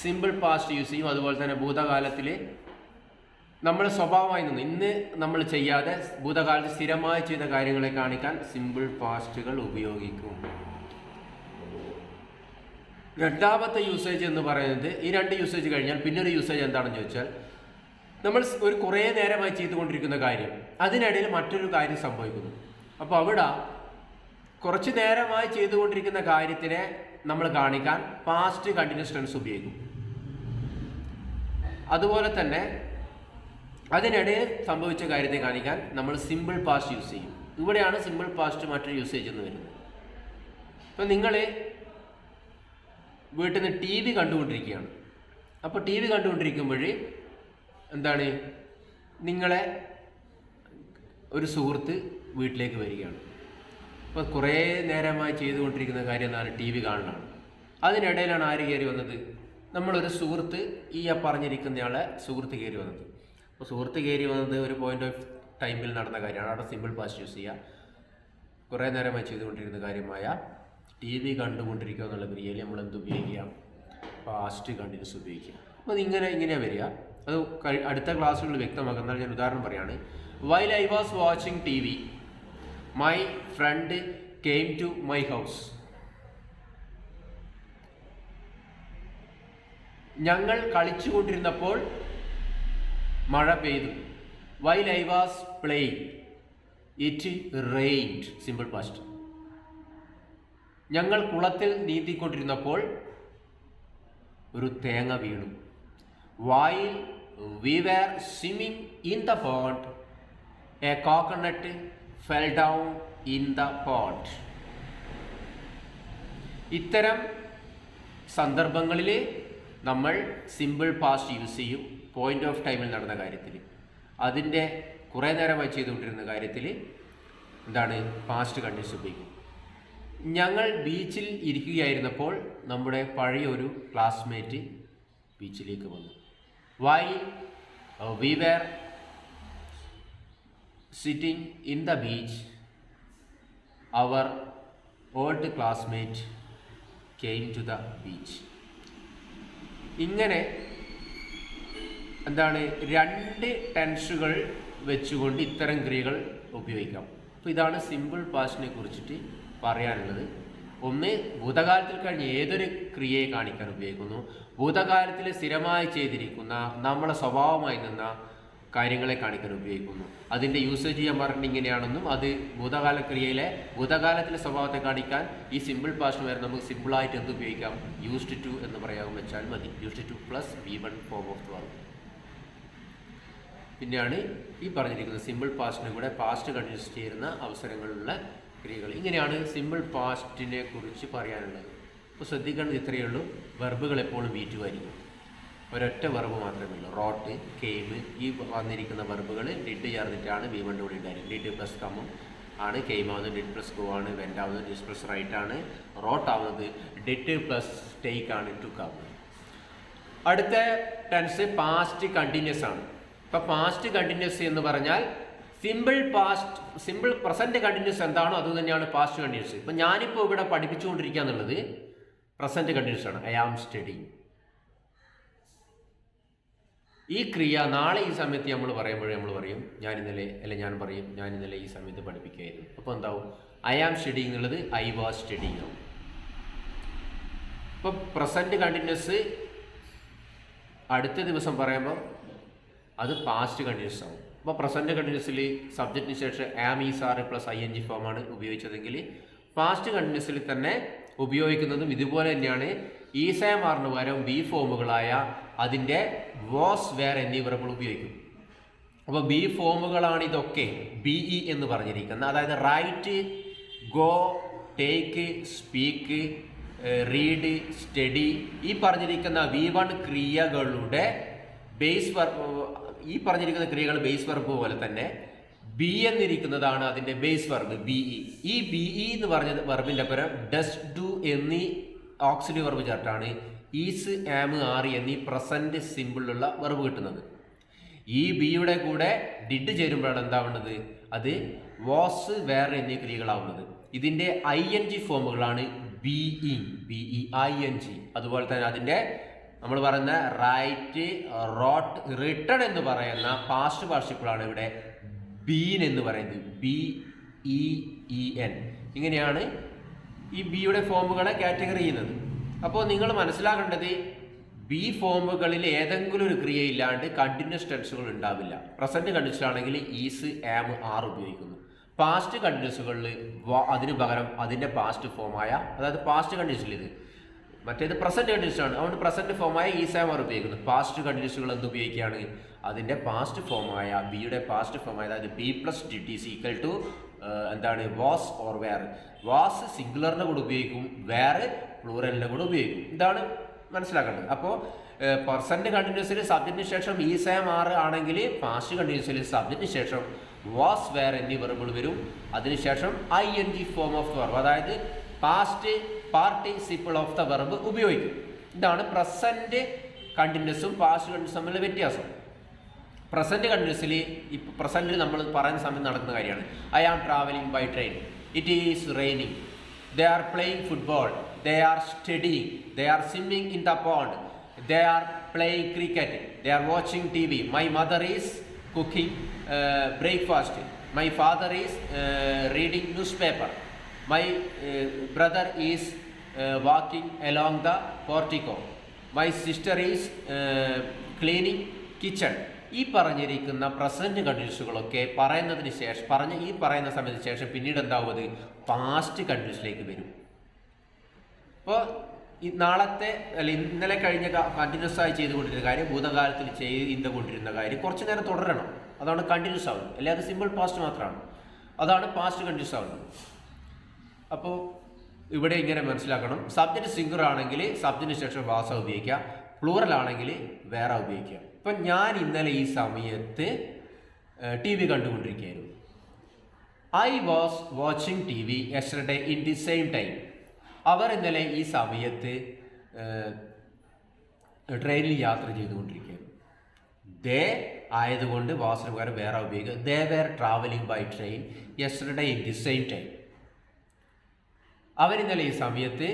Simple past use ചെയ്യും. അതുപോലെ തന്നെ ഭൂതകാലത്തിൽ നമ്മൾ സ്വഭാവമായി നിന്ന്. ഇന്ന് നമ്മൾ ചെയ്യാതെ ഭൂതകാലത്ത് സ്ഥിരമായി ചെയ്ത കാര്യങ്ങളെ കാണിക്കാൻ സിമ്പിൾ പാസ്റ്റുകൾ ഉപയോഗിക്കും. രണ്ടാമത്തെ യൂസേജ് എന്ന് പറയുന്നത് ഈ രണ്ട് യൂസേജ് കഴിഞ്ഞാൽ പിന്നൊരു യൂസേജ് എന്താണെന്ന് ചോദിച്ചാൽ നമ്മൾ ഒരു കുറേ നേരമായി ചെയ്തുകൊണ്ടിരിക്കുന്ന കാര്യം അതിനിടയിൽ മറ്റൊരു കാര്യം സംഭവിക്കുന്നു. അപ്പോൾ അവിടെ കുറച്ച് നേരമായി ചെയ്തുകൊണ്ടിരിക്കുന്ന കാര്യത്തിനെ നമ്മൾ കാണിക്കാൻ പാസ്റ്റ് കണ്ടിന്യൂസ് ടെൻസ് ഉപയോഗിക്കും. അതുപോലെ തന്നെ അതിനിടയിൽ സംഭവിച്ച കാര്യത്തെ കാണിക്കാൻ നമ്മൾ സിമ്പിൾ പാസ്റ്റ് യൂസ് ചെയ്യും. ഇവിടെയാണ് സിമ്പിൾ പാസ്റ്റ് മറ്റൊരു യൂസേജ് എന്ന് വരുന്നത്. ഇപ്പം നിങ്ങൾ വീട്ടിൽ നിന്ന് ടി വി കണ്ടുകൊണ്ടിരിക്കുകയാണ്. അപ്പോൾ ടി വി കണ്ടുകൊണ്ടിരിക്കുമ്പോൾ എന്താണ്? നിങ്ങളെ ഒരു സുഹൃത്ത് വീട്ടിലേക്ക് വരികയാണ്. അപ്പോൾ കുറേ നേരമായി ചെയ്തുകൊണ്ടിരിക്കുന്ന കാര്യം എന്താണ് ടി വി കാണലാണ് അതിനിടയിലാണ് ആര് കയറി വന്നത്? നമ്മളൊരു സുഹൃത്ത് ഈ പറഞ്ഞിരിക്കുന്നയാളെ സുഹൃത്ത് കയറി വന്നത്. അപ്പോൾ സുഹൃത്ത് കയറി വന്നത് ഒരു പോയിന്റ് ഓഫ് ടൈമിൽ നടന്ന കാര്യമാണ്. അവിടെ സിമ്പിൾ പാസ്റ്റ് യൂസ് ചെയ്യുക കുറേ നേരമായി ചെയ്തുകൊണ്ടിരിക്കുന്ന കാര്യമായ ടി വി കണ്ടുകൊണ്ടിരിക്കുക എന്നുള്ള ക്രിയയിൽ നമ്മൾ എന്ത് ഉപയോഗിക്കുക പാസ്റ്റ് കണ്ടിന്യൂസ് ഉപയോഗിക്കുക അപ്പോൾ ഇങ്ങനെ ഇങ്ങനെയാണ് വരിക. അത് അടുത്ത ക്ലാസ്സുകളിൽ വ്യക്തമാക്കുന്ന ഞാൻ ഉദാഹരണം പറയാണ്. While I was watching T V my friend came to my house ഞങ്ങൾ കളിച്ചുകൊണ്ടിരുന്നപ്പോൾ മഴ പെയ്തു. While I was playing it rained simple past ഞങ്ങൾ കുളത്തിൽ നീന്തിക്കൊണ്ടിരുന്നപ്പോൾ ഒരു തേങ്ങ വീണു. While we were swimming in the pond a coconut fell down in the pond ഇത്തരം സന്ദർഭങ്ങളിൽ നമ്മൾ സിമ്പിൾ പാസ്റ്റ് യൂസ് ചെയ്യും പോയിന്റ് ഓഫ് ടൈമിൽ നടന്ന കാര്യത്തിൽ. അതിന്റെ കുറേ നേരമായി ചെയ്തുകൊണ്ടിരുന്ന കാര്യത്തിൽ എന്താണ്? പാസ്റ്റ് കണ്ടീഷൻ ഉപയോഗിക്കും. ഞങ്ങൾ ബീച്ചിൽ ഇരിക്കുകയായിരുന്നപ്പോൾ നമ്മുടെ പഴയ ഒരു ക്ലാസ്മേറ്റ് ബീച്ചിലേക്ക് വന്നു. While we were sitting in the beach our old classmate came to the beach ഇങ്ങനെ എന്താണ് രണ്ട് ടെൻസുകൾ വെച്ചുകൊണ്ട് ഇത്തരം ക്രിയകൾ ഉപയോഗിക്കാം. അപ്പോൾ ഇതാണ് സിമ്പിൾ പാസ്റ്റിനെ കുറിച്ചിട്ട് പറയാനുള്ളത്. ഒന്ന് ഭൂതകാലത്തിൽ കഴിഞ്ഞ ഏതൊരു ക്രിയയെ കാണിക്കാൻ ഉപയോഗിക്കുന്നു? ഭൂതകാലത്തിൽ സ്ഥിരമായി ചെയ്തിരിക്കുന്ന നമ്മളെ സ്വഭാവമായി നിന്ന കാര്യങ്ങളെ കാണിക്കാൻ ഉപയോഗിക്കുന്നു. അതിന്റെ യൂസേജ് ഞാൻ പറഞ്ഞിട്ട് ഇങ്ങനെയാണെന്നും അത് ഭൂതകാല ക്രിയയിലെ ഭൂതകാലത്തിലെ സ്വഭാവത്തെ കാണിക്കാൻ ഈ സിമ്പിൾ പാസ്റ്റ് വരെ നമുക്ക് സിമ്പിളായിട്ട് എന്ത് ഉപയോഗിക്കാം? യൂസ്ഡ് ടു എന്ന് പറയാൻ വെച്ചാൽ മതി. Used to plus V one form of the verb പിന്നെയാണ് ഈ പറഞ്ഞിരിക്കുന്നത് സിമ്പിൾ പാസ്റ്റിന് കൂടെ പാസ്റ്റ് കണ്ടിന്യൂസ് ചെയ്യുന്ന അവസരങ്ങളിലുള്ള ക്രിയകൾ. ഇങ്ങനെയാണ് സിമ്പിൾ പാസ്റ്റിനെ കുറിച്ച് പറയാനുള്ളത്. അപ്പോൾ ശ്രദ്ധിക്കേണ്ടത് ഇത്രയേ ഉള്ളൂ. വെർബുകൾ എപ്പോഴും വീറ്റുമായിരിക്കും ഒരൊറ്റ വെർബ് മാത്രമേ ഉള്ളൂ റോട്ട് കെയിം ഈ വന്നിരിക്കുന്ന വെർബുകൾ ഡിഡ് ചേർന്നിട്ടാണ് വി വണ്ടി കൂടി ഉണ്ടായിരുന്നത് ഡിഡ് പ്ലസ് കമ്മും ആണ് കെയിം ആവുന്നത് ഡിഡ് പ്ലസ് ഗോ ആണ് വെന്റ് ആവുന്നത് ഡിഡ് പ്ലസ് റൈറ്റ് ആണ്. റോട്ട് ആവുന്നത് ഡിഡ് പ്ലസ് ടേക്ക് ആണ് ടു ആവുന്നത്. അടുത്ത ടെൻസ് പാസ്റ്റ് കണ്ടിന്യൂസ് ആണ്. ഇപ്പൊ പാസ്റ്റ് കണ്ടിന്യൂസ് എന്ന് പറഞ്ഞാൽ simple past simple present continuous എന്താണോ അത് തന്നെയാണ് പാസ്റ്റ് കണ്ടിന്യൂസ് ഇപ്പൊ ഞാനിപ്പോൾ ഇവിടെ പഠിപ്പിച്ചുകൊണ്ടിരിക്കുക എന്നുള്ളത് പ്രസന്റ് കണ്ടിന്യൂസ് ആണ്. ഐ ആം സ്റ്റഡി ഈ ക്രിയ നാളെ ഈ സമയത്ത് നമ്മൾ പറയുമ്പോഴേ നമ്മൾ പറയും ഞാൻ ഇന്നലെ അല്ലെ ഞാൻ പറയും ഞാൻ ഇന്നലെ ഈ സമയത്ത് പഠിപ്പിക്കുകയായിരുന്നു. അപ്പോൾ എന്താവും? ഐ ആം സ്റ്റഡി എന്നുള്ളത് ഐ വാസ് സ്റ്റഡിങ് ആവും ഇപ്പോൾ പ്രസന്റ് കണ്ടിന്യൂസ് അടുത്ത ദിവസം പറയുമ്പോൾ അത് പാസ്റ്റ് കണ്ടിന്യൂസ് ആവും. അപ്പോൾ പ്രസന്റ് കണ്ടിന്യൂസിൽ സബ്ജക്റ്റിന് ശേഷം am is are plus I N G ഫോമാണ് ഉപയോഗിച്ചതെങ്കിൽ പാസ്റ്റ് കണ്ടിന്യൂസിൽ തന്നെ ഉപയോഗിക്കുന്നതും ഇതുപോലെ തന്നെയാണ് ഈസയ മാറിന് പകരം ബി ഫോമുകളായ അതിന്റെ വാസ് വേർ എന്നീ നമ്മൾ ഉപയോഗിക്കും. അപ്പോൾ ബി ഫോമുകളാണ് ഇതൊക്കെ ബി ഇ എന്ന് പറഞ്ഞിരിക്കുന്നത്. അതായത് write go take speak read study ഈ പറഞ്ഞിരിക്കുന്ന വി വൺ ക്രിയകളുടെ ബേസ് വർബ് ഈ പറഞ്ഞിരിക്കുന്ന ക്രിയകൾ ബേസ് വർബ് പോലെ തന്നെ ബി എന്നിരിക്കുന്നതാണ് അതിന്റെ ബേസ് വർബ് ബി ഇ ഈ ബി ഇ എന്ന് പറഞ്ഞ വർബിന്റെ പരം ഡസ് ഡു എന്നീ ഓക്സിലി വെർബ് ചേർത്താണ് ഈസ് ആം ആർ എന്നീ പ്രസന്റ് സിമ്പിളിലുള്ള വെർബ് കിട്ടുന്നത്. ഈ ബിയുടെ കൂടെ ഡിഡ് ചേരുമ്പോഴാണ് എന്താവുന്നത്? അത് വാസ് വേർ എന്നീ ക്രിയകളാവുന്നത്. ഇതിന്റെ I N G ഫോമുകളാണ് B E B E I N G അതുപോലെ തന്നെ അതിന്റെ നമ്മൾ പറയുന്ന റൈറ്റ് റോട്ട് റിട്ടൺ എന്ന് പറയുന്ന പാസ്റ്റ് പാർഷിപ്പിളാണ് ഇവിടെ ബീൻ എന്ന് പറയുന്നത്. ബി ഇ എൻ ഇങ്ങനെയാണ് ഈ ബിയുടെ ഫോമുകളെ കാറ്റഗറി ചെയ്യുന്നത്. അപ്പോൾ നിങ്ങൾ മനസ്സിലാക്കേണ്ടത് ബി ഫോമുകളിൽ ഏതെങ്കിലും ഒരു ക്രിയ ഇല്ലാണ്ട് കണ്ടിന്യൂസ് ടെൻസുകൾ ഉണ്ടാവില്ല. പ്രസന്റ് കണ്ടിന്യൂസ് ആണെങ്കിൽ ഈസ് ആം ആർ ഉപയോഗിക്കുന്നു. പാസ്റ്റ് കണ്ടിന്യൂസുകളിൽ അതിനു പകരം അതിന്റെ പാസ്റ്റ് ഫോമായ അതായത് പാസ്റ്റ് കണ്ടിന്യൂസിൽ ഇത്. മറ്റേത് പ്രസന്റ് കണ്ടിന്യൂസ് ആണ്. അതുകൊണ്ട് പ്രസന്റ് ഫോമായ ഈസ് ആം ആർ ഉപയോഗിക്കുന്നു. പാസ്റ്റ് കണ്ടിന്യൂസുകൾ എന്ത് ഉപയോഗിക്കുകയാണ് അതിന്റെ പാസ്റ്റ് ഫോമായ ബിയുടെ പാസ്റ്റ് ഫോമായ അതായത് B plus D T C equal to എന്താണ് വാസ് ഓർ വേർ വാസ് സിംഗുലറിനെ കൂടെ ഉപയോഗിക്കും വേറെ പ്ലൂറലിനെ കൂടെ ഉപയോഗിക്കും. ഇതാണ് മനസ്സിലാക്കേണ്ടത്. അപ്പോൾ പെർസെന്റ് കണ്ടിന്യൂസിൽ സബ്ജക്റ്റിന് ശേഷം ഈ സാം ആറ് ആണെങ്കിൽ പാസ്റ്റ് കണ്ടിന്യൂസിൽ സബ്ജക്റ്റിന് ശേഷം വാസ് വേർ എന്നീ വെറുബിൾ വരും. അതിനുശേഷം I N G form of verb അതായത് past participle of the verb ഉപയോഗിക്കും. ഇതാണ് പ്രസന്റ് കണ്ടിന്യൂസും പാസ്റ്റ് കണ്ടിന്യൂസും തമ്മിലുള്ള വ്യത്യാസം. പ്രസന്റ് കണ്ടിന്യൂസ്ലി ഇപ്പോൾ പ്രസന്റ് നമ്മൾ പറയുന്ന സമയത്ത് നടക്കുന്ന കാര്യമാണ്. I am travelling by train it is raining they are playing football they are studying they are swimming in the pond they are playing cricket they are watching T V my mother is cooking breakfast my father is reading newspaper my brother is walking along the portico my sister is cleaning kitchen ഈ പറഞ്ഞിരിക്കുന്ന present കണ്ടിന്യൂസുകളൊക്കെ പറയുന്നതിന് ശേഷം പറഞ്ഞ ഈ പറയുന്ന സമയത്തിന് ശേഷം പിന്നീട് എന്താവും അത് പാസ്റ്റ് കണ്ടിന്യൂസിലേക്ക് വരും. അപ്പോൾ ഈ നാളത്തെ അല്ല ഇന്നലെ കഴിഞ്ഞ കണ്ടിന്യൂസ് ആയി ചെയ്തുകൊണ്ടിരുന്ന കാര്യം ഭൂതകാലത്തിൽ ചെയ്തുകൊണ്ടിരുന്ന കാര്യം കുറച്ച് നേരം തുടരണം. അതാണ് കണ്ടിന്യൂസ് ആവുന്നത്. അല്ലാതെ സിമ്പിൾ പാസ്റ്റ് മാത്രമാണ്. അതാണ് പാസ്റ്റ് കണ്ടിന്യൂസ് ആവുന്നത്. അപ്പോൾ ഇവിടെ ഇങ്ങനെ മനസ്സിലാക്കണം. സബ്ജക്റ്റ് സിംഗർ ആണെങ്കിൽ സബ്ജക്റ്റിന് ശേഷം വാസ ഉപയോഗിക്കുക പ്ലൂറൽ ആണെങ്കിൽ വേറെ ഉപയോഗിക്കുക ഇപ്പം ഞാൻ ഇന്നലെ ഈ സമയത്ത് T V കണ്ടുകൊണ്ടിരിക്കുകയായിരുന്നു. I was watching T V yesterday in the same time അവർ ഇന്നലെ ഈ സമയത്ത് ട്രെയിനിൽ യാത്ര ചെയ്തുകൊണ്ടിരിക്കുകയായിരുന്നു. ദേ ആയതുകൊണ്ട് വാസിന് വേറെ ഉപയോഗിക്കുക. They were travelling by train yesterday in the same time അവരിന്നലെ ഈ സമയത്ത്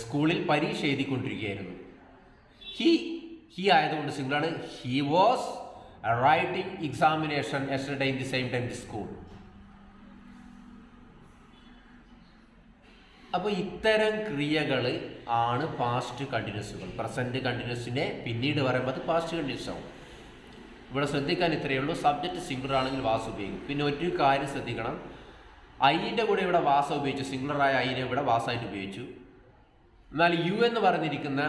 സ്കൂളിൽ പരീക്ഷ എഴുതിക്കൊണ്ടിരിക്കുകയായിരുന്നു. ഹി ഹി ആയതുകൊണ്ട് സിംഗിളാണ് he was writing examination yesterday in the same time the school അപ്പോൾ ഇത്തരം ക്രിയകൾ ആണ് പാസ്റ്റ് കണ്ടിന്യൂസുകൾ പ്രസന്റ് കണ്ടിന്യൂസിനെ പിന്നീട് പറയുമ്പോൾ അത് പാസ്റ്റ് കണ്ടിന്യൂസ് ആവും. ഇവിടെ ശ്രദ്ധിക്കാൻ ഇത്രയേ ഉള്ളൂ. സബ്ജക്റ്റ് സിംഗുലർ ആണെങ്കിൽ വാസ് ഉപയോഗിക്കും. പിന്നെ ഒരു കാര്യം ശ്രദ്ധിക്കണം. ഐന്റെ കൂടെ ഇവിടെ വാസ ഉപയോഗിച്ചു. സിംഗിളറായ ഐനെ ഇവിടെ വാസായിട്ട് ഉപയോഗിച്ചു. എന്നാൽ യു എന്ന് പറഞ്ഞിരിക്കുന്ന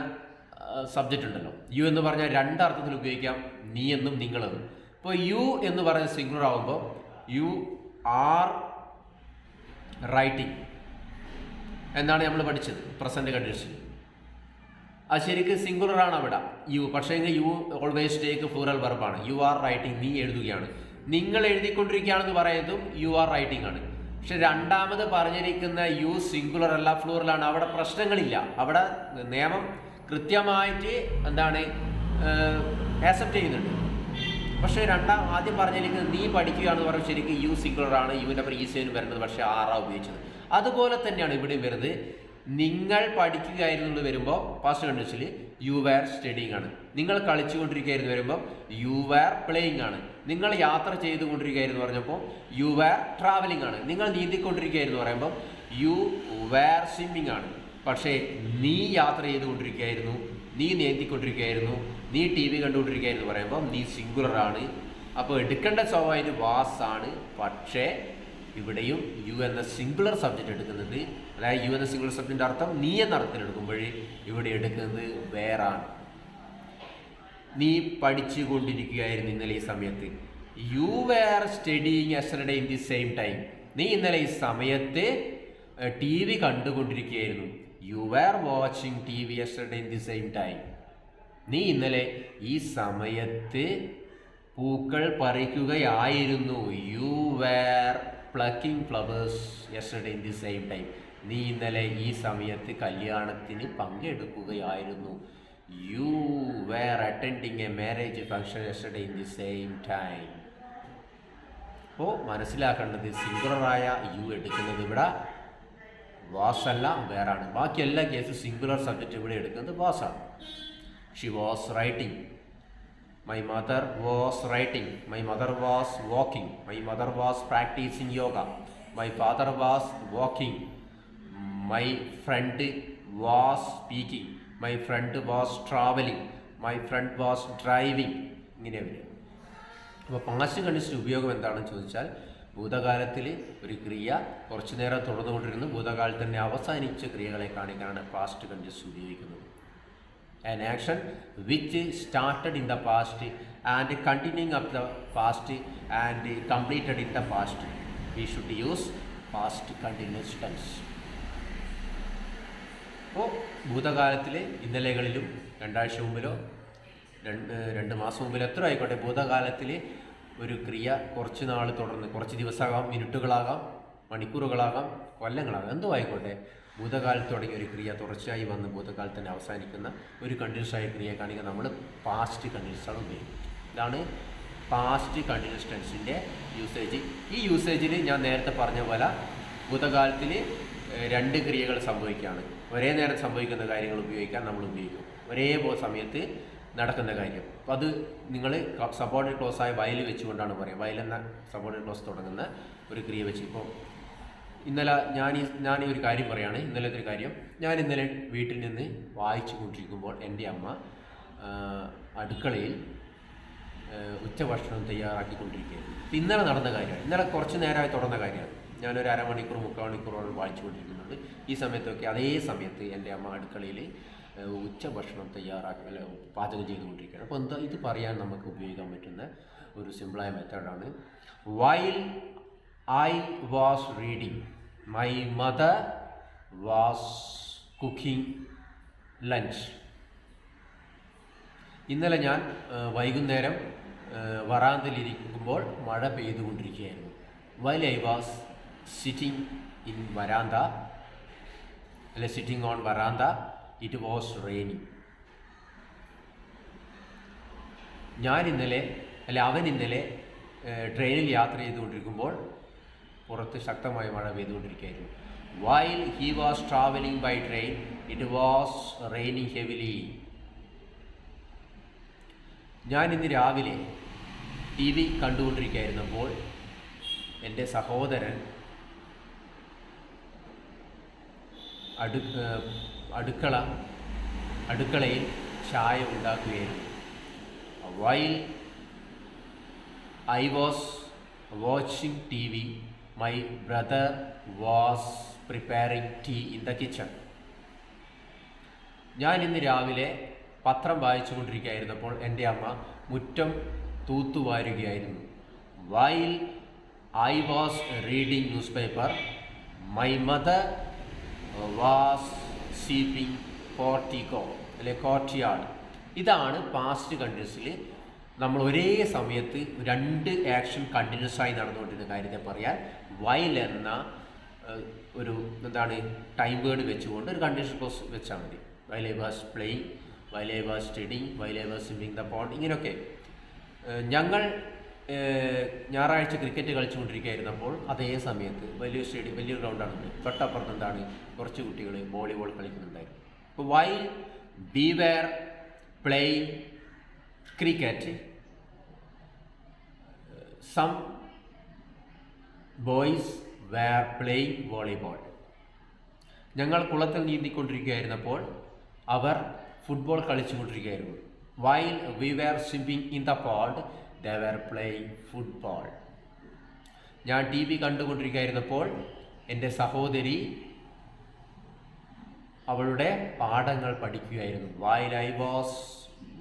സബ്ജക്റ്റ് ഉണ്ടല്ലോ. യു എന്ന് പറഞ്ഞാൽ രണ്ടർത്ഥത്തിൽ ഉപയോഗിക്കാം. നീ എന്നും നിങ്ങളെന്നും ഇപ്പോൾ യു എന്ന് പറഞ്ഞ സിംഗുലർ ആകുമ്പോൾ യു ആർ റൈറ്റിംഗ് എന്നാണ് നമ്മൾ പഠിച്ചത് പ്രസന്റ് കണ്ടീഷൻ അത് ശരിക്കും സിംഗുലർ ആണ് അവിടെ. യു പക്ഷേ യു ഓൾവേസ് ടേക്ക് ഫ്ലൂറൽ വെർബാണ് യു ആർ റൈറ്റിംഗ് നീ എഴുതുകയാണ്. നിങ്ങൾ എഴുതിക്കൊണ്ടിരിക്കുകയാണെന്ന് പറയുന്നതും യു ആർ റൈറ്റിംഗ് ആണ്. പക്ഷെ രണ്ടാമത് പറഞ്ഞിരിക്കുന്ന യു സിംഗുലർ അല്ല ഫ്ലൂറലാണ് അവിടെ പ്രശ്നങ്ങളില്ല. അവിടെ നിയമം കൃത്യമായിട്ട് എന്താണ് ആക്സെപ്റ്റ് ചെയ്യുന്നുണ്ട്. പക്ഷേ രണ്ടാം ആദ്യം പറഞ്ഞിരിക്കുന്നത് നീ പഠിക്കുകയാണെന്ന് പറയുമ്പോൾ ശരിക്കും യു സിംഗുലർ ആണ് യുവിന്റെ അപ്പുറം ഈസേന് വരുന്നത് പക്ഷേ ആറാ ഉപയോഗിച്ചത്. അതുപോലെ തന്നെയാണ് ഇവിടെ വരുന്നത്. നിങ്ങൾ പഠിക്കുകയായിരുന്നു വരുമ്പോൾ ഫസ്റ്റ് കണ്ടീഷനിൽ യു വെയർ സ്റ്റഡിങ് ആണ്. നിങ്ങൾ കളിച്ചുകൊണ്ടിരിക്കുകയായിരുന്നു വരുമ്പോൾ യു വെയർ പ്ലേയിങ് ആണ്. നിങ്ങൾ യാത്ര ചെയ്തുകൊണ്ടിരിക്കുകയായിരുന്നു പറഞ്ഞപ്പോൾ യു വെയർ ട്രാവലിംഗ് ആണ്. നിങ്ങൾ നീന്തിക്കൊണ്ടിരിക്കുകയായിരുന്നു പറയുമ്പോൾ യു വെയർ സ്വിമ്മിങ് ആണ്. പക്ഷേ നീ യാത്ര ചെയ്തുകൊണ്ടിരിക്കുകയായിരുന്നു നീ നീന്തിക്കൊണ്ടിരിക്കുകയായിരുന്നു നീ ടി വി കണ്ടുകൊണ്ടിരിക്കുകയായിരുന്നു പറയുമ്പോൾ നീ സിംഗുലർ ആണ്. അപ്പോൾ എടുക്കേണ്ട സ്വാഭാവിക വാസാണ് പക്ഷേ ഇവിടെയും യു എന്ന സിംഗുലർ സബ്ജക്റ്റ് എടുക്കുന്നത് അതായത് യു എന്ന സിംഗുലർ സബ്ജക്റ്റിന്റെ അർത്ഥം നീ എന്ന അർത്ഥത്തിൽ എടുക്കുമ്പോൾ ഇവിടെ എടുക്കുന്നത് വേറാണ് നീ പഠിച്ചു കൊണ്ടിരിക്കുകയായിരുന്നു ഇന്നലെ ഈ സമയത്ത്. You were studying yesterday in the same time നീ ഇന്നലെ ഈ സമയത്ത് T V കണ്ടുകൊണ്ടിരിക്കുകയായിരുന്നു. You were watching T V yesterday in the same time നീ ഇന്നലെ ഈ സമയത്ത് പൂക്കൾ പറിക്കുകയായിരുന്നു. You were plucking flowers yesterday in the same time നീ ഇന്നലെ ഈ സമയത്ത് കല്യാണത്തിന് പങ്കെടുക്കുകയായിരുന്നു. You were attending a marriage function yesterday in the same time അപ്പോൾ മനസ്സിലാക്കേണ്ടത് സിംഗുലറായ യു എടുക്കുന്നത് ഇവിടെ. വാസല്ല വേറാണ്. ബാക്കി എല്ലാ കേസും സിംഗുലർ സബ്ജക്റ്റ് ഇവിടെ എടുക്കുന്നത് വാസാണ്. She was writing my mother was writing my mother was walking my mother was practising yoga my father was walking my friend was speaking my friend was travelling my friend was driving ഇങ്ങനെ വരും. അപ്പോൾ past കണ്ടിസ്റ്റ് ഉപയോഗം എന്താണെന്ന് ചോദിച്ചാൽ ഭൂതകാലത്തിൽ ഒരു ക്രിയ കുറച്ചു നേരം തുടർന്നുകൊണ്ടിരുന്നു. ഭൂതകാലത്ത് തന്നെ അവസാനിച്ച ക്രിയകളെ കാണിക്കാനാണ് പാസ്റ്റ് കണ്ടിന്യൂസ് ഉപയോഗിക്കുന്നത്. An action which started in the past and continuing up the past and completed in the past we should use past continuous tense അപ്പോൾ ഭൂതകാലത്തിൽ ഇന്നലെകളിലും രണ്ടാഴ്ച മുമ്പിലോ രണ്ട് രണ്ട് മാസം മുമ്പിലോ എത്ര ആയിക്കോട്ടെ ഭൂതകാലത്തിൽ ഒരു ക്രിയ കുറച്ച് നാൾ തുടർന്ന് കുറച്ച് ദിവസമാകാം മിനിറ്റുകളാകാം മണിക്കൂറുകളാകാം കൊല്ലങ്ങളാകാം എന്തോ ആയിക്കോട്ടെ. ഭൂതകാലത്ത് തുടങ്ങിയ ഒരു ക്രിയ തുടർച്ചയായി വന്ന് ഭൂതകാലത്ത് തന്നെ അവസാനിക്കുന്ന ഒരു കണ്ടിന്യൂസ് ആയ ക്രിയ കാണിക്കാൻ നമ്മൾ പാസ്റ്റ് കണ്ടിന്യൂസ് ആണ് ഉപയോഗിക്കുന്നത്. ഇതാണ് പാസ്റ്റ് കണ്ടിന്യൂസ് ടെൻസിന്റെ യൂസേജ് ഈ യൂസേജിൽ ഞാൻ നേരത്തെ പറഞ്ഞ പോലെ ഭൂതകാലത്തിൽ രണ്ട് ക്രിയകൾ സംഭവിക്കുകയാണ്. ഒരേ നേരം സംഭവിക്കുന്ന കാര്യങ്ങൾ ഉപയോഗിക്കാൻ നമ്മൾ ഉപയോഗിക്കും. ഒരേ സമയത്ത് നടക്കുന്ന കാര്യം. അപ്പോൾ അത് നിങ്ങൾ സബോർഡിനേറ്റ് ക്ലോസ് ആയ വയൽ വെച്ചുകൊണ്ടാണ് പറയുക. വയൽ എന്ന സബോർഡിനേറ്റ് ക്ലോസ് തുടങ്ങുന്ന ഒരു ക്രിയ വെച്ച്. ഇപ്പോൾ ഇന്നലെ ഞാൻ ഈ ഞാൻ ഈ ഒരു കാര്യം പറയുകയാണ് ഇന്നലത്തെ ഒരു കാര്യം. ഞാൻ ഇന്നലെ വീട്ടിൽ നിന്ന് വായിച്ചു കൊണ്ടിരിക്കുമ്പോൾ എന്റെ അമ്മ അടുക്കളയിൽ ഉച്ചഭക്ഷണം തയ്യാറാക്കിക്കൊണ്ടിരിക്കുകയായിരുന്നു. അപ്പം ഇന്നലെ നടന്ന കാര്യമാണ്. ഇന്നലെ കുറച്ച് നേരമായി തുടർന്ന കാര്യമാണ്. ഞാനൊരു അരമണിക്കൂർ മുക്കാൽ മണിക്കൂറോളം വായിച്ചു കൊണ്ടിരിക്കുന്നുണ്ട്. ഈ സമയത്തൊക്കെ അതേ സമയത്ത് എന്റെ അമ്മ അടുക്കളയിൽ ഉച്ചഭക്ഷണം തയ്യാറാക്കി അല്ല പാചകം ചെയ്തുകൊണ്ടിരിക്കുകയാണ്. അപ്പോൾ എന്താ ഇത് പറയാൻ നമുക്ക് ഉപയോഗിക്കാൻ പറ്റുന്ന ഒരു സിമ്പിളായ മെത്തേഡാണ് while I was reading my mother was cooking lunch ഇന്നലെ ഞാൻ വൈകുന്നേരം വരാന്തയിലിരിക്കുമ്പോൾ മഴ പെയ്തുകൊണ്ടിരിക്കുകയായിരുന്നു. While I was sitting in വരാന്ത അല്ലെ sitting on വരാന്ത it was raining ഞാൻ ഇന്നലെ അല്ല അവൻ ഇന്നലെ ട്രെയിനിൽ യാത്ര ചെയ്തുകൊണ്ടിരിക്കുമ്പോൾ പുറത്ത് ശക്തമായ മഴ പെയ്തുകൊണ്ടിരിക്കുകയായിരുന്നു. While he was travelling by train it was raining heavily ഞാൻ ഇന്ന് രാവിലെ ടി വി കണ്ടുകൊണ്ടിരിക്കുകയായിരുന്നപ്പോൾ എന്റെ സഹോദരൻ അടു അടുക്കള അടുക്കളയിൽ ചായ ഉണ്ടാക്കുകയായിരുന്നു while I was watching T V my brother was preparing tea in the kitchen ഞാൻ ഇന്ന് രാവിലെ പത്രം വായിച്ചു കൊണ്ടിരിക്കുകയായിരുന്നപ്പോൾ എന്റെ അമ്മ മുറ്റം തൂത്തുവാരുകയായിരുന്നു while I was reading newspaper my mother was sweeping cortico അല്ലെ കോർട്ടിയാർഡ് ഇതാണ് പാസ്റ്റ് കണ്ടിന്യൂസിൽ നമ്മൾ ഒരേ സമയത്ത് രണ്ട് ആക്ഷൻ കണ്ടിന്യൂസ് ആയി നടന്നുകൊണ്ടിരുന്ന കാര്യത്തെ പറയാൻ. വൈൽ എന്ന ഒരു എന്താണ് ടൈം വേർഡ് വെച്ചുകൊണ്ട് ഒരു കണ്ടീഷൻ ക്ലോസ് വെച്ചാൽ മതി. While I was playing while I was studying while I was swimming the pond ഇങ്ങനെയൊക്കെ. ഞങ്ങൾ ഞായറാഴ്ച ക്രിക്കറ്റ് കളിച്ചുകൊണ്ടിരിക്കുകയായിരുന്നു അപ്പോൾ അതേ സമയത്ത് വലിയ സ്റ്റേഡിയം വലിയ ഗ്രൗണ്ടാണ് തൊട്ടപ്പുറത്ത് എന്താണ് കുറച്ച് കുട്ടികൾ വോളിബോൾ കളിക്കുന്നുണ്ടായിരുന്നു. അപ്പോൾ why be were play cricket some boys were playing volleyball ഞങ്ങൾ കുളത്തിൽ നീന്തിക്കൊണ്ടിരിക്കുകയായിരുന്നപ്പോൾ അവർ football കളിച്ചുകൊണ്ടിരിക്കുകയായിരുന്നു. While we were swimming in the pond the were playing football ഞാൻ ടി വി കണ്ടുകൊണ്ടിരിക്കുകയായിരുന്നപ്പോൾ എന്റെ സഹോദരി അവളുടെ പാഠങ്ങൾ പഠിക്കുകയായിരുന്നു. While I was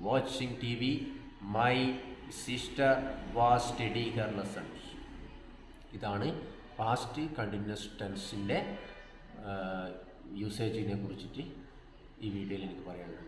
watching T V my sister was study her lessons ഇതാണ് പാസ്റ്റ് കണ്ടിന്യൂസ് ടെൻസിന്റെ യൂസേജിനെ കുറിച്ചിട്ട് ഈ വീഡിയോയിൽ എനിക്ക് പറയാനുള്ളത്.